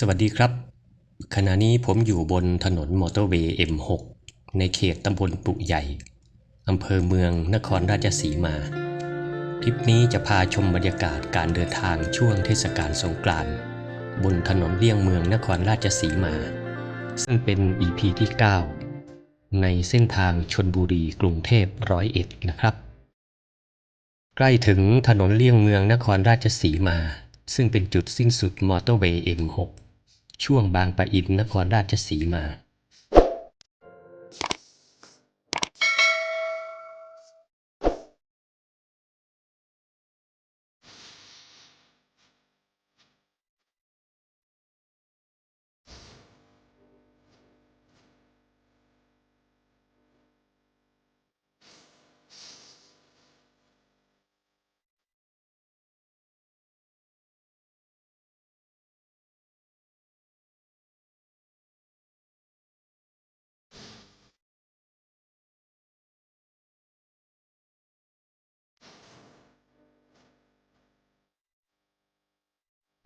สวัสดีครับ ขณะนี้ผมอยู่บนถนนมอเตอร์เวย์ M6 ในเขตตำบลปุใหญ่ อำเภอเมืองนครราชสีมา คลิปนี้จะพาชมบรรยากาศการเดินทางช่วงเทศกาลสงกรานต์บนถนนเลี่ยงเมืองนครราชสีมา ซึ่งเป็น EP ที่ 9 ในเส้นทางชนบุรีกรุงเทพร้อยเอ็ดนะครับ ใกล้ถึงถนนเลี่ยงเมืองนครราชสีมาซึ่งเป็นจุดสิ้นสุดมอเตอร์เวย์ M6 ช่วงบางปะอินนครราชสีมา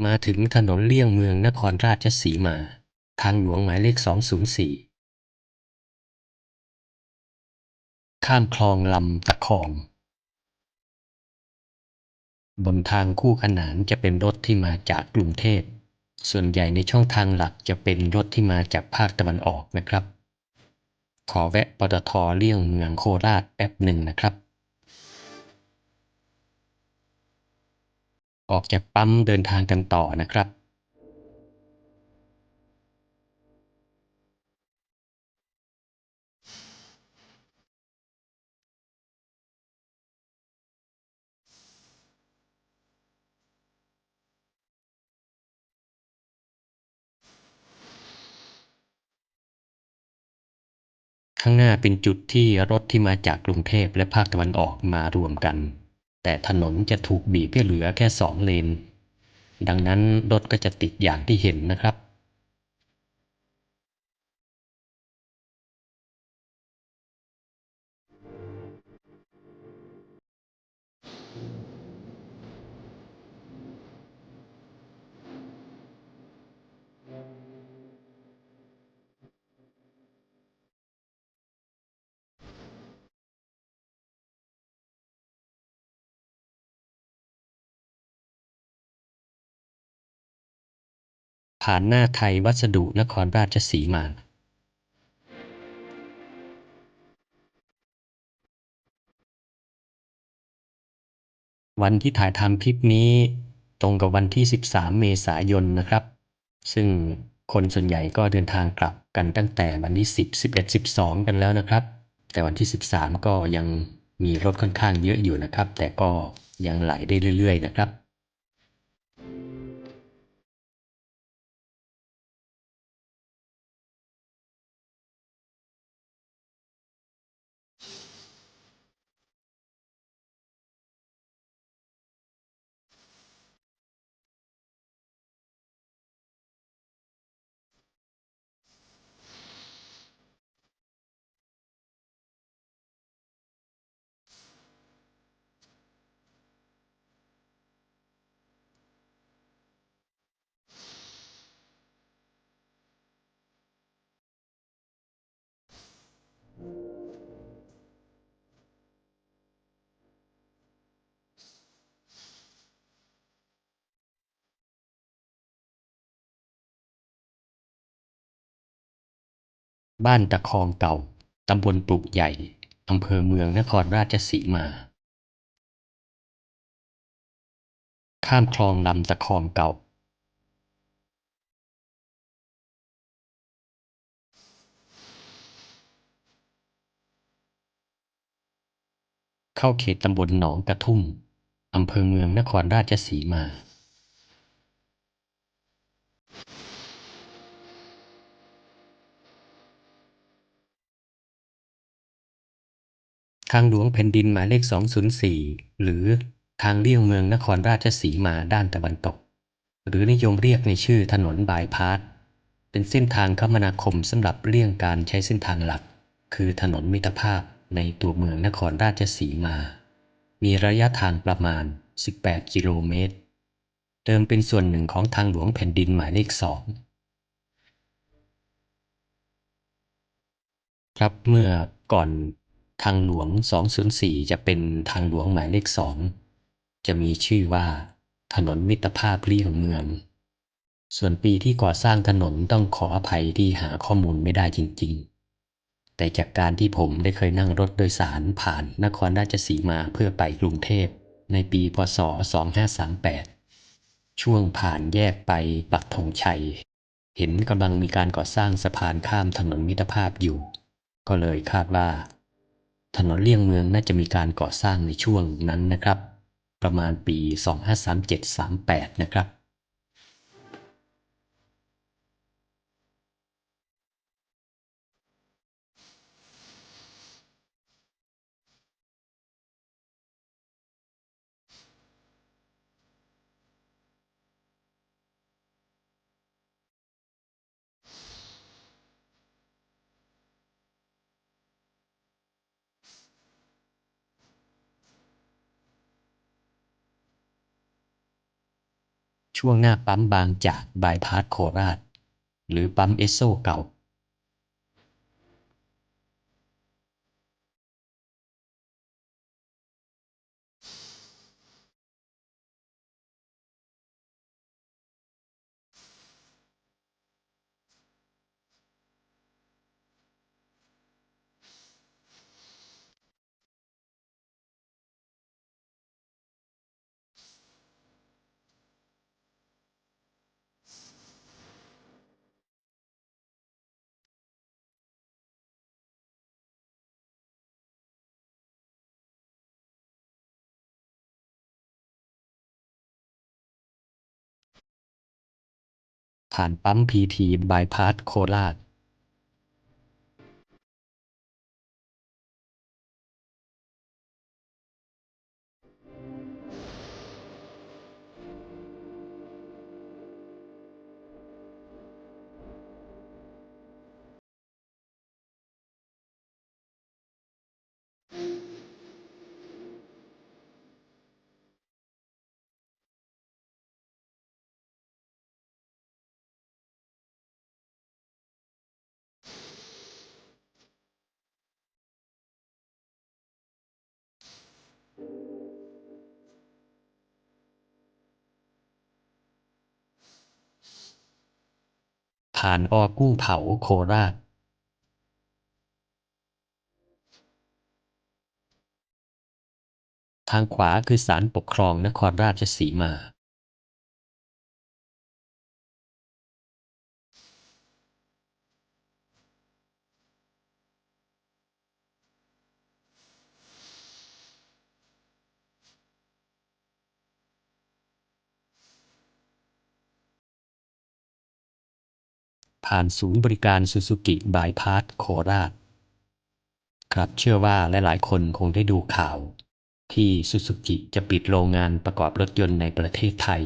มาถึงถนนเลี่ยงเมืองนครราชสีมา ทางหลวงหมายเลข 204 ข้ามคลองลำตะคอง บนทางคู่ขนานจะเป็นรถที่มาจากกรุงเทพ ส่วนใหญ่ในช่องทางหลักจะเป็นรถที่มาจากภาคตะวันออกนะครับ ขอแวะปตทเลี่ยงเมืองโคราชแป๊บหนึ่งนะครับ ออกจากปั๊มเดินทางกันต่อนะครับข้างหน้าเป็นจุดที่รถที่มาจากกรุงเทพและภาคตะวันออกมารวมกัน แต่ถนนจะถูกบีบให้เหลือแค่สองเลน ดังนั้นรถก็จะติดอย่างที่เห็นนะครับ ผ่านหน้าไทยวัสดุนครราชสีมาวันที่ถ่ายทำคลิปนี้ตรงกับวันที่ 13 เมษายนนะครับ ซึ่งคนส่วนใหญ่ก็เดินทางกลับกันตั้งแต่วันที่ 10 11 12 กันแล้วนะครับ แต่วันที่ 13 ก็ยังมีรถค่อนข้างเยอะอยู่นะครับ แต่ก็ยังไหลได้เรื่อย ๆ นะครับ บ้านตะคองเก่า ตำบลปลูกใหญ่ อำเภอเมืองนครราชสีมา ข้ามคลองลำตะคองเก่า เข้าเขตตำบลหนองกระทุ่ม อำเภอเมืองนครราชสีมา ทางหลวงแผ่นดินหมายเลข 204 หรือทางเลี่ยงเมืองนครราชสีมาด้านตะวันตก หรือนิยมเรียกในชื่อถนนบายพาสเป็นเส้นทางคมนาคมสำหรับเลี่ยงการใช้เส้นทางหลัก คือถนนมิตรภาพในตัวเมืองนครราชสีมา มีระยะทางประมาณ 18 กิโลเมตร เดิมเป็นส่วนหนึ่งของทางหลวงแผ่นดินหมายเลขสองครับเมื่อก่อน ทางหลวง 204 จะเป็นทางหลวงหมายเลขสองจะมีชื่อว่า ถนนมิตรภาพเลี่ยงเมือง ส่วนปีที่ก่อสร้างถนนต้องขออภัยที่หาข้อมูลไม่ได้จริง ๆ แต่จากการที่ผมได้เคยนั่งรถโดยสารผ่านนครราชสีมาเพื่อไปกรุงเทพในปีพศ 2538 ช่วงผ่านแยกไปปักธงชัย เห็นกำลังมีการก่อสร้างสะพานข้ามถนนมิตรภาพอยู่ ก็เลยคาดว่า ถนนเลี่ยงเมืองน่าจะมีการก่อสร้างในช่วงนั้นนะครับ ประมาณปี 2537-38 นะครับ ช่วงหน้าปั๊มบางจากบายพาสโคราช หรือปั๊มเอสโซเก่า ผ่านปั๊มพีทีบายพาสโคราช ผ่านอกุ้งเผาโคราชทางขวาคือศาลปกครองนครราชสีมาานศูนย์บริการซูซูกิบายพาสโคราช ครับเชื่อว่าหลายๆ คนคงได้ดูข่าว ที่ซูซูกิจะปิดโรงงานประกอบรถยนต์ในประเทศไทย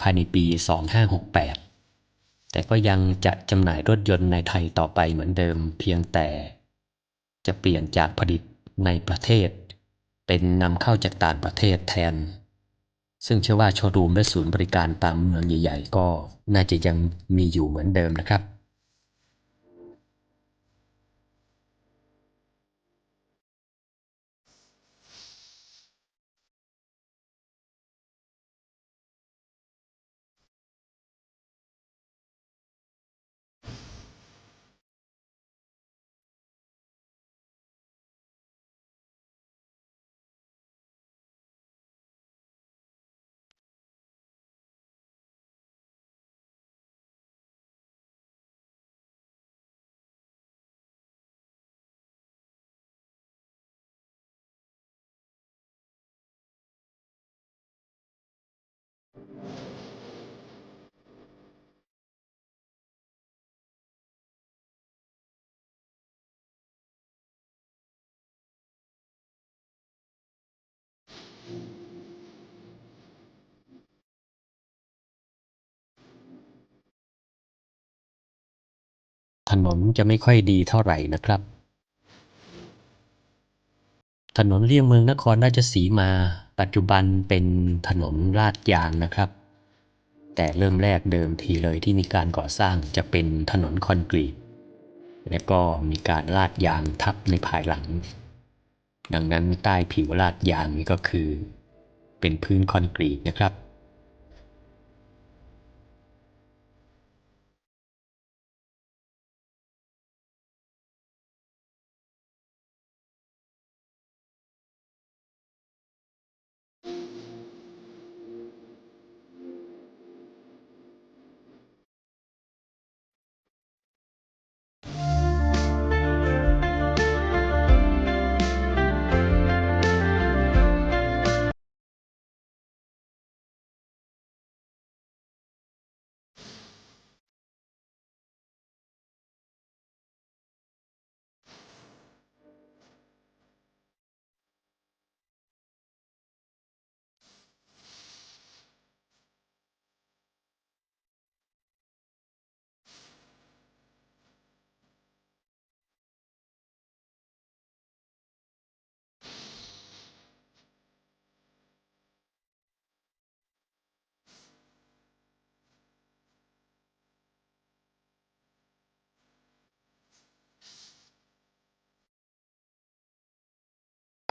ภายในปี 2568 แต่ก็ยังจะจำหน่ายรถยนต์ในไทยต่อไปเหมือนเดิมเพียงแต่ จะเปลี่ยนจากผลิตในประเทศ เป็นนำเข้าจากต่างประเทศแทน ซึ่งเชื่อว่าโชว์รูมและศูนย์บริการตามเมืองใหญ่ ๆ ก็น่าจะยังมีอยู่เหมือนเดิมนะครับ ถนนจะไม่ค่อยดีเท่าไหร่นะครับ ถนนเลี่ยงเมืองนครราชสีมา ปัจจุบันเป็นถนนลาดยางนะครับ แต่เริ่มแรกเดิมทีเลยที่มีการก่อสร้างจะเป็นถนนคอนกรีต และก็มีการลาดยางทับในภายหลัง ดังนั้นใต้ผิวลาดยางนี้ก็คือ เป็นพื้นคอนกรีตนะครับ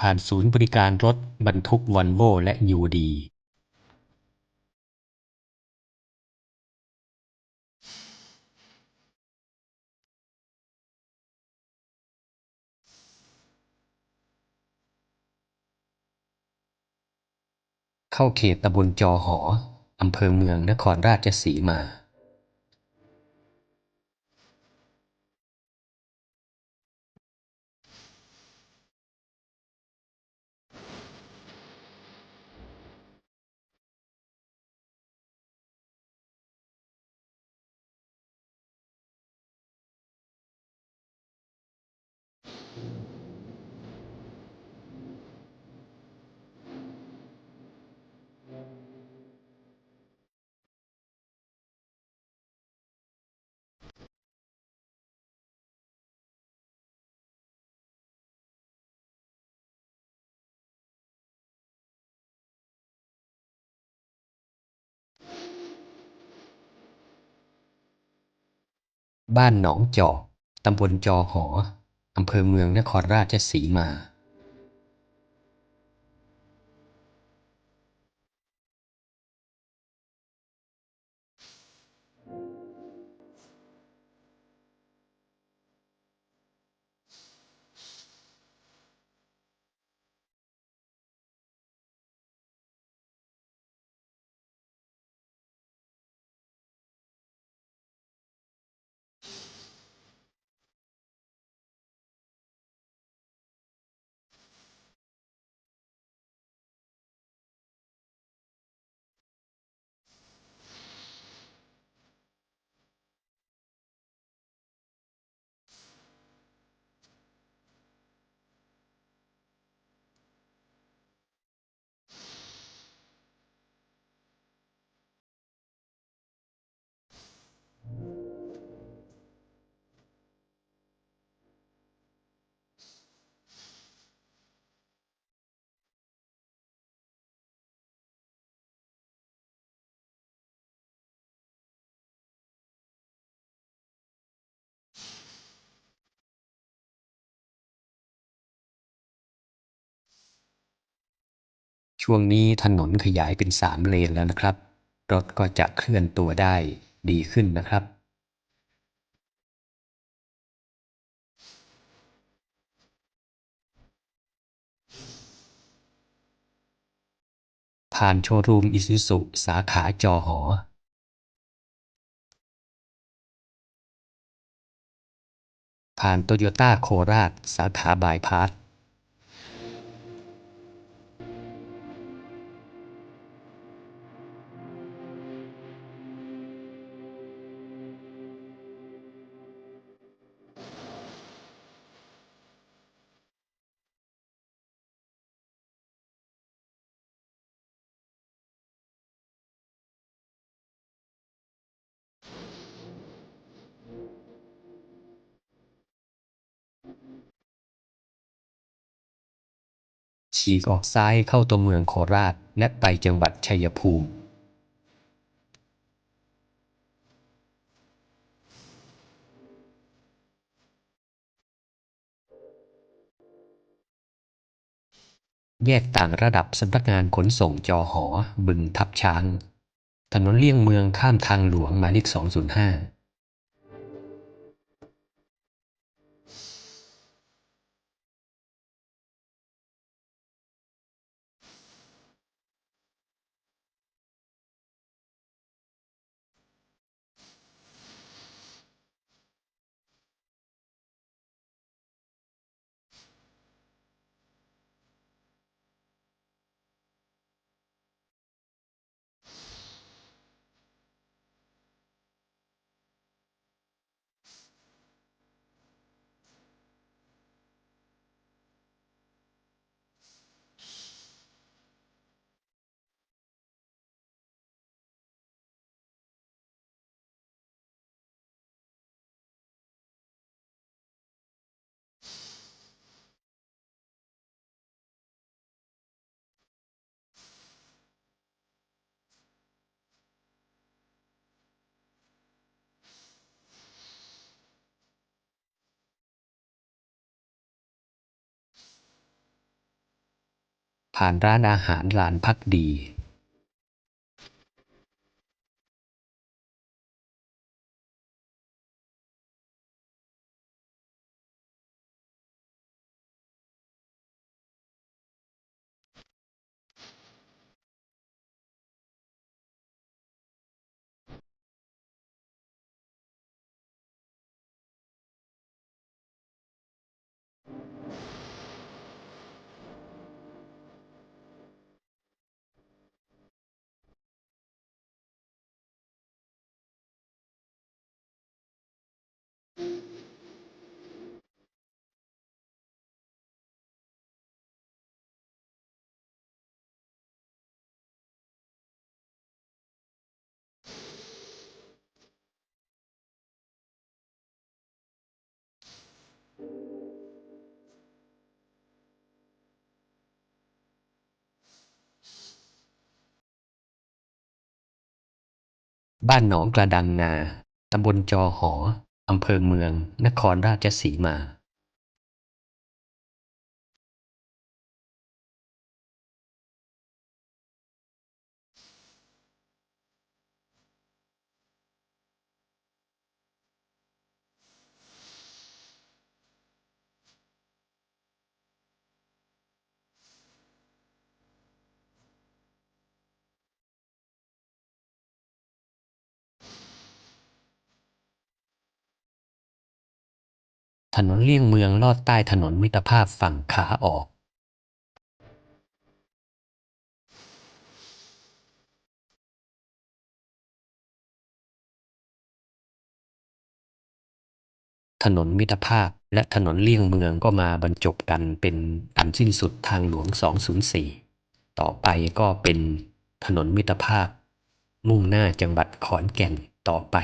ผ่านศูนย์บริการรถบรรทุกวอลโวและยูดีเข้าเขตตำบลจอหอ อำเภอเมืองนครราชสีมา บ้านหนองจอกตำบลจอหออำเภอเมืองนครราชสีมา ช่วงนี้ถนนขยายเป็นสามเลนแล้วนะครับ รถก็จะเคลื่อนตัวได้ดีขึ้นนะครับ ผ่านโชว์รูมอิซูซุสาขาจอหอผ่านโตโยต้าโคราช สาขาบายพาส ฉีกออกซ้ายเข้าตัวเมืองโคราช และไปจังหวัดชัยภูมิ แยกต่างระดับสำนักงานขนส่งจอหอ บึงทับช้าง ถนนเลี่ยงเมืองข้ามทางหลวงหมายเลข205 ผ่านร้านอาหารลานพักดี บ้านหนองกระดังงา ตำบลจอหอ อำเภอเมือง นครราชสีมา ถนนเลี่ยงเมืองลอดใต้ถนนมิตรภาพฝั่งขาออก ถนนมิตรภาพและถนนเลี่ยงเมืองก็มาบรรจบกันเป็นอันสิ้นสุดทางหลวง 204 ต่อไปก็เป็นถนนมิตรภาพ มุ่งหน้าจังหวัดขอนแก่นต่อไป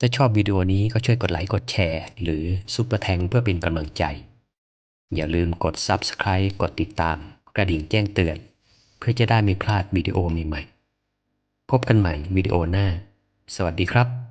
ถ้าชอบวิดีโอนี้ก็ช่วยกดไลค์กดแชร์ หรือซุปเปอร์แทงเพื่อเป็นกำลังใจ อย่าลืมกด Subscribe กดติดตาม กระดิ่งแจ้งเตือน เพื่อจะได้ไม่พลาดวิดีโอใหม่ๆพบกันใหม่วิดีโอหน้า สวัสดีครับ